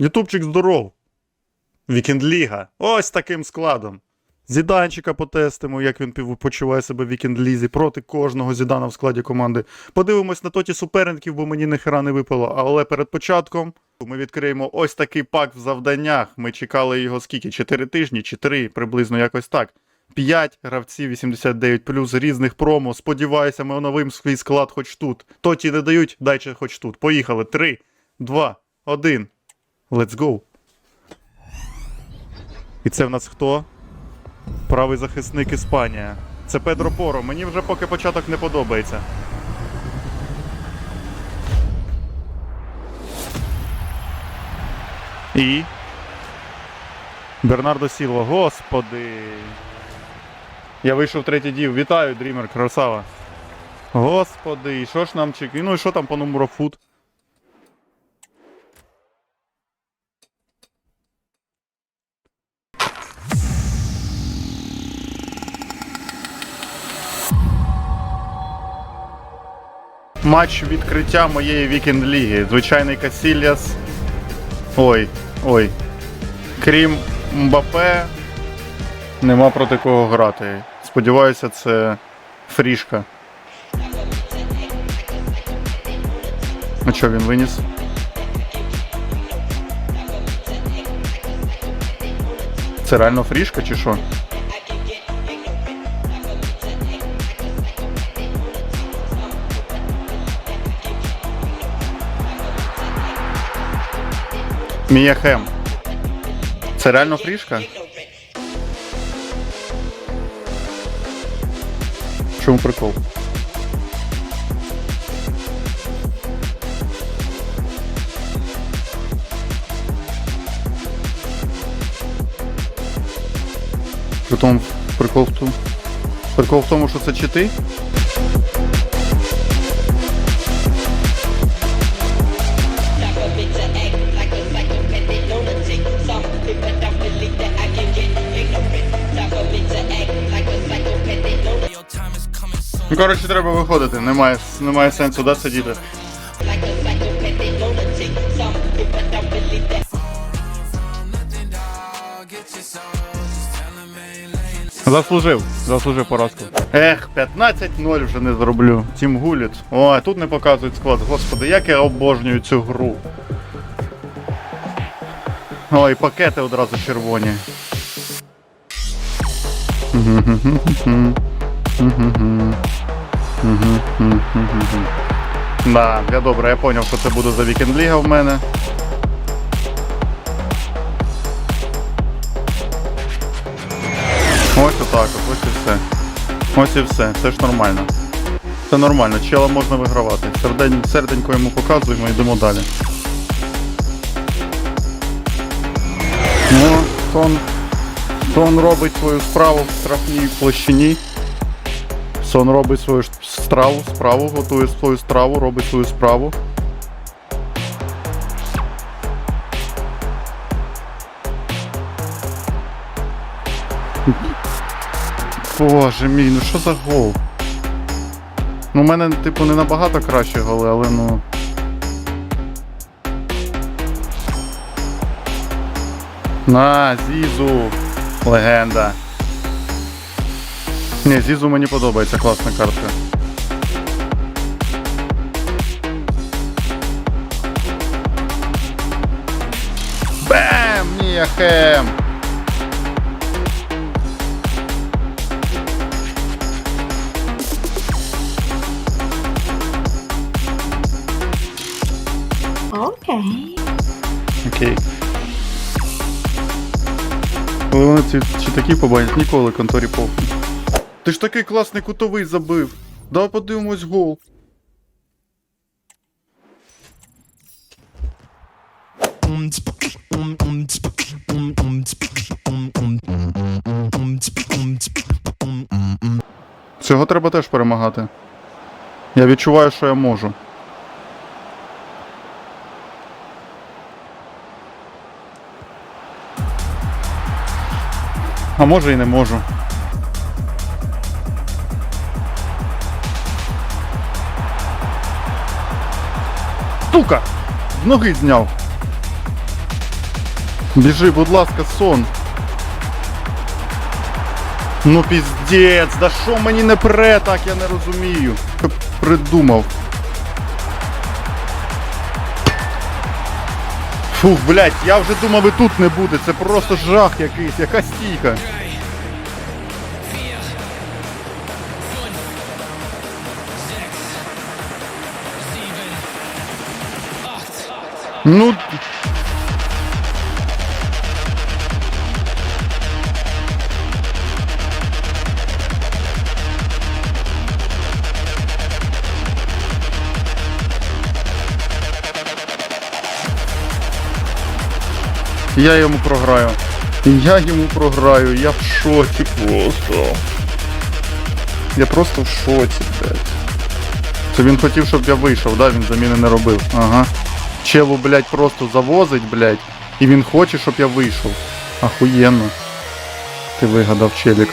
Ютубчик здоров. Вікенд-ліга. Ось таким складом. Зіданчика потестимо, як він почуває себе в вікенд-лізі проти кожного зідана в складі команди. Подивимось на тоті суперників, бо мені ніхера не випало. Але перед початком ми відкриємо ось такий пак в завданнях. Ми чекали його скільки? 4 тижні чи 3, приблизно якось так. 5 гравців 89 плюс різних промо. Сподіваюся, ми оновимо свій склад хоч тут. Тоті не дають, дайте хоч тут. Поїхали. 3, 2, 1. Let's go. І це в нас хто? Правий захисник Іспанія. Це Педро Поро. Мені вже поки початок не подобається. І. Бернардо Сілва. Господи. Я вийшов третій дів. Вітаю, Дрімер, красава. Господи, і що ж нам чекає? Ну і що там по номеру фут? Матч відкриття моєї вікенд ліги. Звичайний Касільяс. Ой, ой. Крім Мбапе, нема проти кого грати. Сподіваюся, це фрішка. А що він виніс? Це реально фрішка чи що? Міяхем. Це реально фрішка? Чому прикол? Притом прикол в тому. Прикол в тому, що це чити? Коротше, треба виходити. Немає, немає сенсу да, сидіти. Заслужив, заслужив поразку. Ех, 15-0 вже не зроблю. Тім гуліт. Ой, тут не показують склад. Господи, як я обожнюю цю гру. Ой, пакети одразу червоні. Да, я добре, я зрозумів, що це буде за вікенд ліга в мене. Ось отак, от, ось і все. Ось і все, все ж нормально. Це нормально, чела можна вигравати. Сердень, серденько йому показуємо, і йдемо далі. Ну, Сон, Сон робить свою справу в штрафній площині. Сон робить свою страву, справу, готує свою страву, робить свою справу. Боже мій, ну що за гол? Ну, у мене, типу, не набагато кращі голи, але ну. На, Зізу. Легенда. Ні, Зізу мені подобається, класна картка. Бем! Міяхем! Okay. Окей. Коли вони ці чи такі побачать, ніколи конторі похуй. Ти ж такий класний кутовий забив. Давай подивимось гол. Цього треба теж перемагати. Я відчуваю, що я можу. А може і не можу. Сука! Ноги зняв. Біжи, будь ласка, сон. Ну піздець, да що мені не пре, так я не розумію. Придумав. Фух, блядь, я вже думав і тут не буде. Це просто жах якийсь, яка стійка. Ну. Я йому програю. Я йому програю, я в шоці просто. Я просто в шоці, блядь. Це він хотів, щоб я вийшов, да? Він заміни не робив. Ага. Челу, блядь, просто завозить, блядь. І він хоче, щоб я вийшов. Ахуєнно. Ти вигадав челік.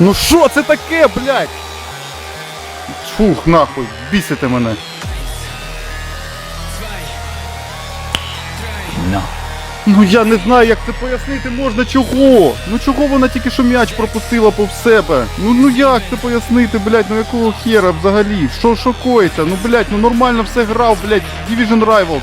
Ну що це таке, блядь? Фух, нахуй, бісите мене. Ну я не знаю, як це пояснити можна чого. Ну чого вона тільки що м'яч пропустила пов себе? Ну ну як це пояснити, блядь, ну якого хера взагалі? Що коїться? Ну блядь, ну нормально все грав, блядь, Division Rivals.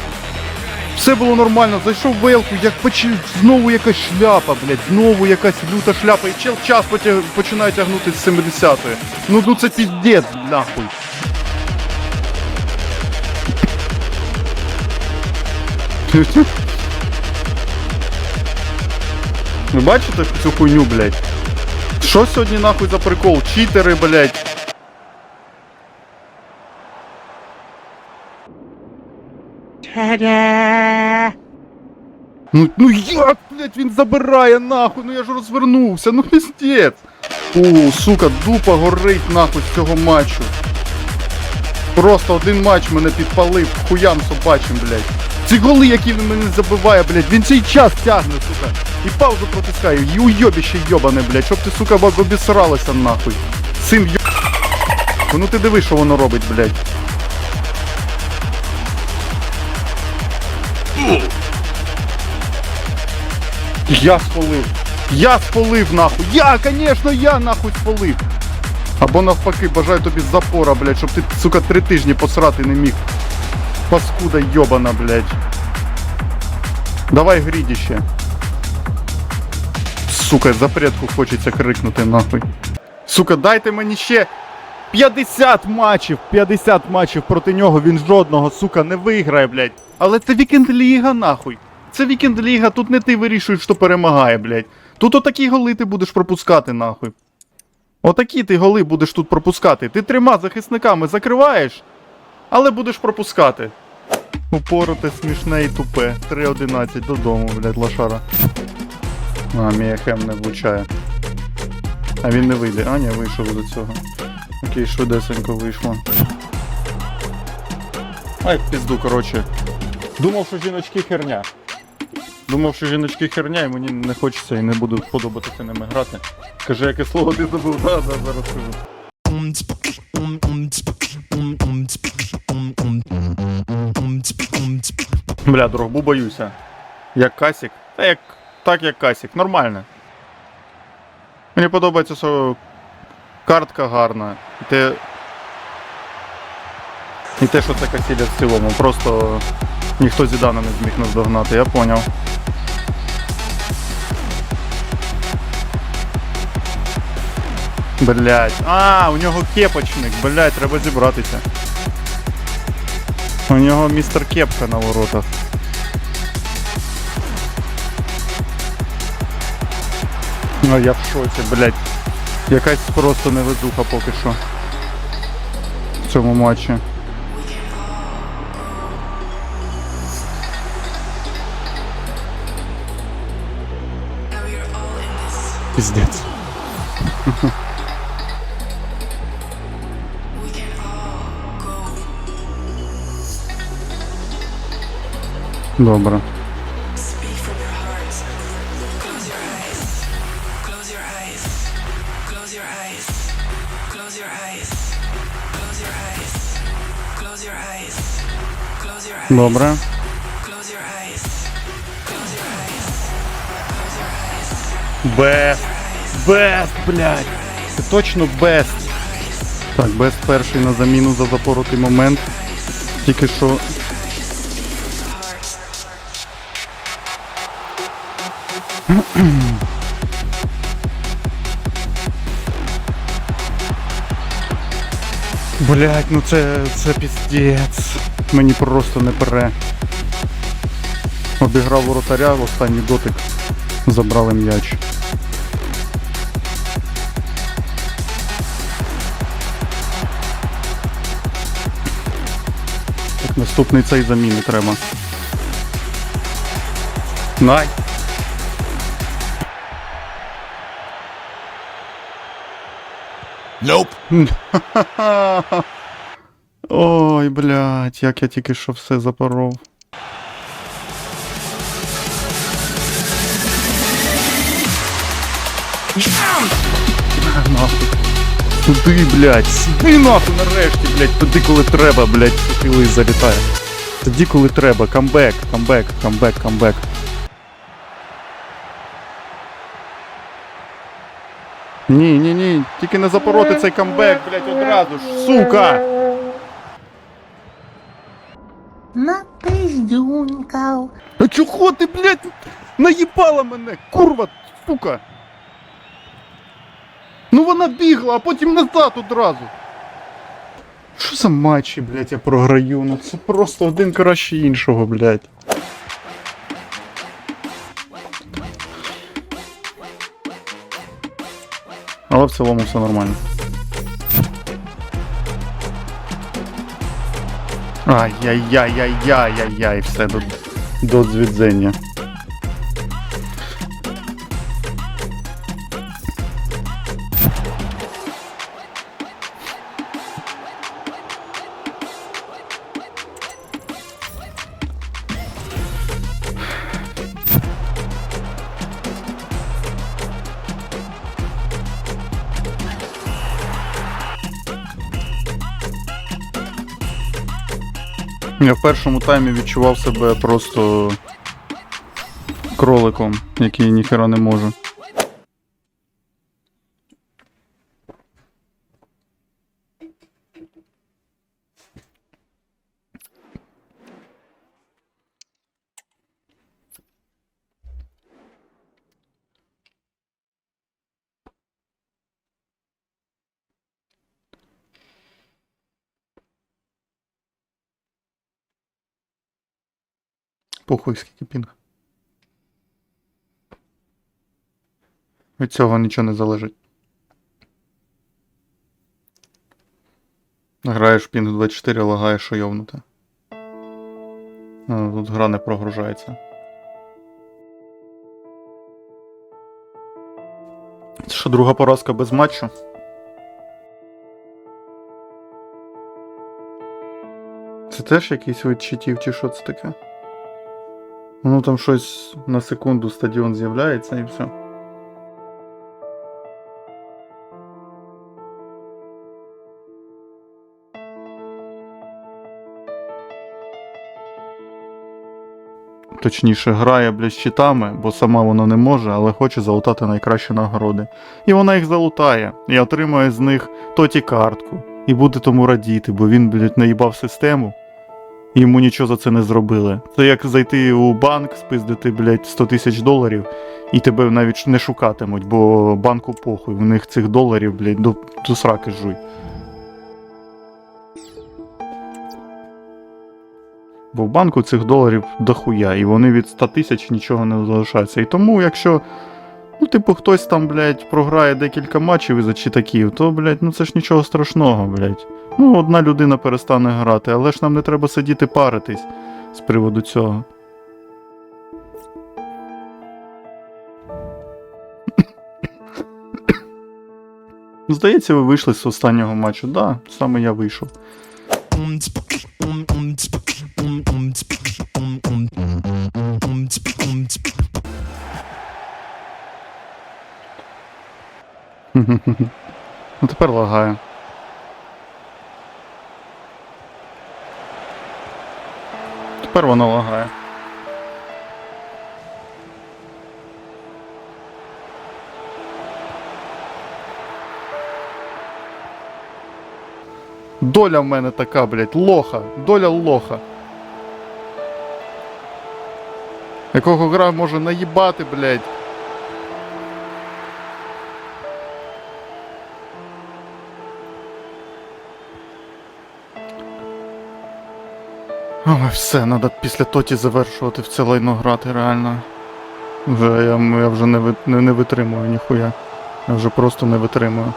Все було нормально, зайшов в елку, як поч... знову якась шляпа, блядь, знову якась люта шляпа. І чел час потяг... починає тягнути з 70-ї. Ну ну це піздець, нахуй. Ви бачите цю хуйню, блядь? Що сьогодні нахуй за прикол? Читери, блядь. Ну, ну як, блядь, він забирає нахуй, ну я ж розвернувся, ну піздець. У, сука, дупа горить нахуй з цього матчу. Просто один матч мене підпалив, хуям собачим, блядь. Ці голи, які він мене забиває, блядь, він цей час тягне, сука. І паузу протискає, і уйобіще йобане, блядь, щоб ти, сука, б- обісралася нахуй. Син йо... Ну ти диви, що воно робить, блядь. Я спалив. Я спалив, нахуй. Я, конечно, я нахуй спалив. Або навпаки, бажаю тобі запора, блядь, щоб ти, сука, три тижні посрати не міг. Паскуда йобана, блядь. Давай грідіще. Сука, запретку хочеться крикнути, нахуй. Сука, дайте мені ще 50 матчів, 50 матчів проти нього, він жодного, сука, не виграє, блядь. Але це вікенд ліга, нахуй. Це вікенд ліга, тут не ти вирішуєш, хто перемагає, блядь. Тут отакі голи ти будеш пропускати, нахуй. Отакі ти голи будеш тут пропускати. Ти трьома захисниками закриваєш, але будеш пропускати. Упороте, смішне і тупе. 3.11 додому, блядь, лошара. А, Міяхем не влучає. А він не вийде. А, ні, вийшов до цього. Окей, швидесенько вийшло. Ай, пізду, коротше. Думав, що жіночки херня. Думав, що жіночки херня, і мені не хочеться і не буду подобатися ними грати. Скажи, яке слово ти забув? Да, да, зараз скажу. Бля, дорогу боюся. Як Касік? Та як. Так як Касік, нормально. Мені подобається, що картка гарна. І те. І те, що це Касіля в цілому. Просто ніхто Зідана не зміг наздогнати, я поняв. Блять. А, у нього кепочник, блять, треба зібратися. У нього містер Кепка на воротах. Ну я в шоці, блять. Якась просто невезуха поки що. В цьому матчі. Пиздец. Добре. Eyes. Бест. Бест, блядь. Це точно бест. Так, бест перший на заміну за запоротий момент. Тільки що. Блять, ну це, це піздець. Мені просто не пере. Обіграв воротаря в останній дотик. Забрали м'яч. Так, наступний цей заміни треба. Най. Ой, блядь, як я тільки що все запоров. Туди, блядь, сюди нахуй нарешті, блядь, туди, коли треба, блядь, сухилий залітає. Тоді, коли треба, камбек, камбек, камбек, камбек. Ні, ні, ні, тільки не запороти цей камбек, блядь, одразу ж, сука! Напиздюнькав. А чого ти, блядь, наїбала мене, курва, сука! Ну вона бігла, а потім назад одразу. Що за матчі, блядь, я програю? Ну це просто один краще іншого, блядь. Але в цілому все нормально. Ай-яй-яй-яй-яй-яй-яй, все до, до дзвідзення. Я в першому таймі відчував себе просто кроликом, який ніхера не може. Похуй, скільки пінг. Від цього нічого не залежить. Граєш пінг 24, лагаєш. А, Тут гра не прогружається. Це що, друга поразка без матчу? Це теж якийсь вид читів, чи що це таке? Ну там щось на секунду стадіон з'являється і все. Точніше, грає, блядь, з щитами, бо сама вона не може, але хоче залутати найкращі нагороди. І вона їх залутає, і отримує з них тоті картку. І буде тому радіти, бо він, блядь, наїбав систему. Йому нічого за це не зробили. Це як зайти у банк, спиздити, блядь, 100 тисяч доларів, і тебе навіть не шукатимуть, бо банку похуй. У них цих доларів, блядь, до, до сраки жуй. Бо в банку цих доларів дохуя, і вони від 100 тисяч нічого не залишаються. І тому, якщо, ну, типу, хтось там, блядь, програє декілька матчів із-за читаків, то, блядь, ну це ж нічого страшного, блядь. Ну, одна людина перестане грати, але ж нам не треба сидіти паритись з приводу цього. Здається, ви вийшли з останнього матчу. Так, да, саме я вийшов. Ну тепер лагає. Тепер воно лагає. Доля в мене така, блядь, лоха. Доля лоха. Якого гра може наїбати, блядь. Все, треба після тоті завершувати в це лайно грати, реально. Вже я, я вже не, не, не витримую ніхуя. Я вже просто не витримую.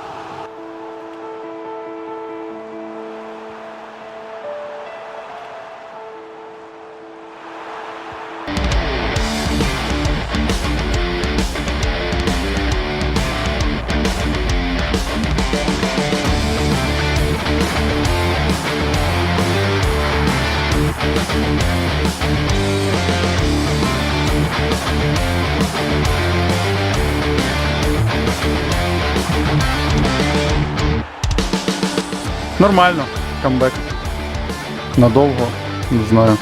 Нормально, камбек. Надовго, не знаю.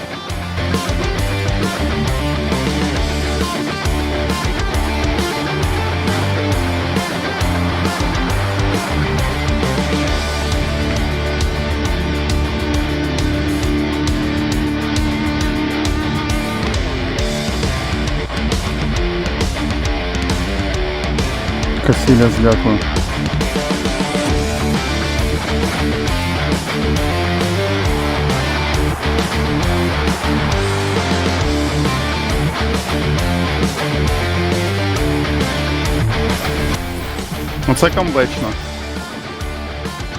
Касіля, дякую. Ну це камбечно.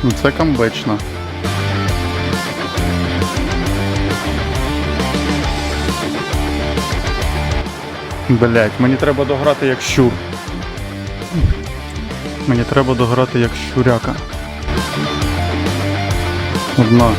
Ну це камбечно. Блять, мені треба дограти як щур. Мені треба дограти як щуряка. Одна.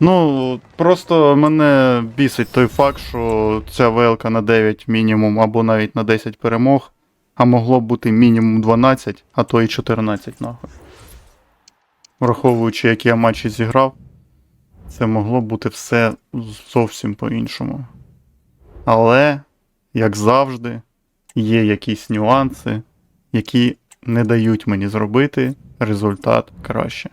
Ну, просто мене бісить той факт, що ця ВЛК на 9 мінімум або навіть на 10 перемог, а могло бути мінімум 12, а то і 14 нахуй. Враховуючи, які я матчі зіграв, це могло бути все зовсім по-іншому. Але, як завжди, є якісь нюанси, які не дають мені зробити результат краще.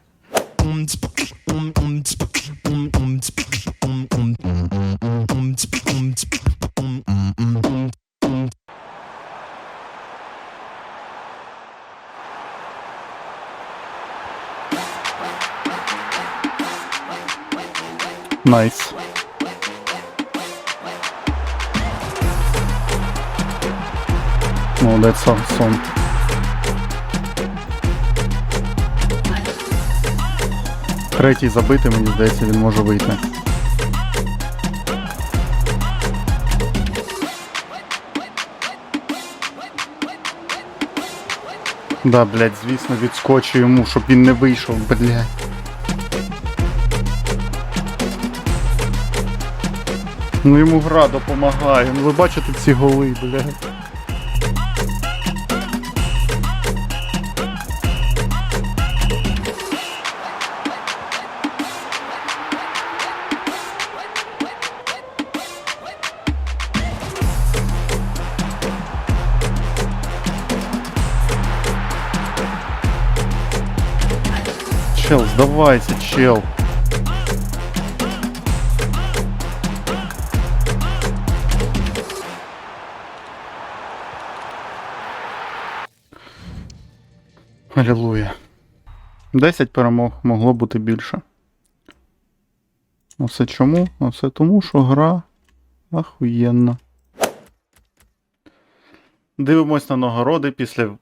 Найс. Молодець сон. сон. Третій забитий, мені здається, він може вийти. Да, блядь, звісно, відскочу йому, щоб він не вийшов, блядь. Ну йому гра допомагає. Ну ви бачите ці голи, блядь. Чел, сдавайся, чел. Алілуя. 10 перемог могло бути більше. Оце чому? Оце тому, що гра ахуєнна. Дивимось на нагороди після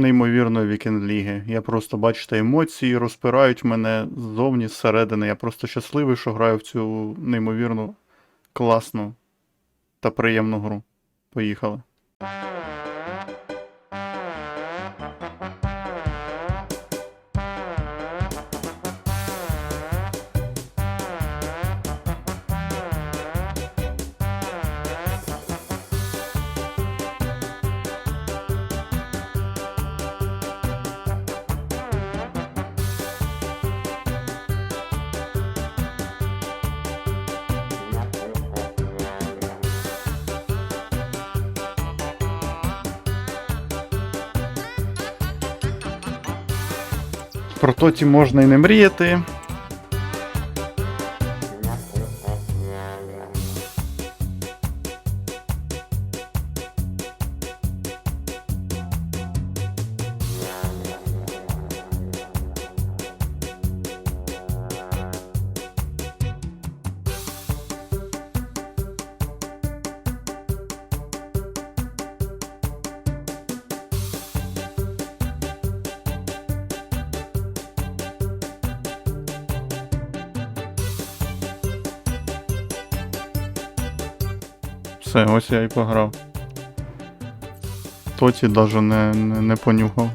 неймовірної вікенд-ліги. Я просто, бачите, емоції розпирають мене ззовні, зсередини. Я просто щасливий, що граю в цю неймовірну, класну та приємну гру. Поїхали. Про Тоті можна і не мріяти. Все, ось я і пограв. Тоті навіть не, не, не понюхав.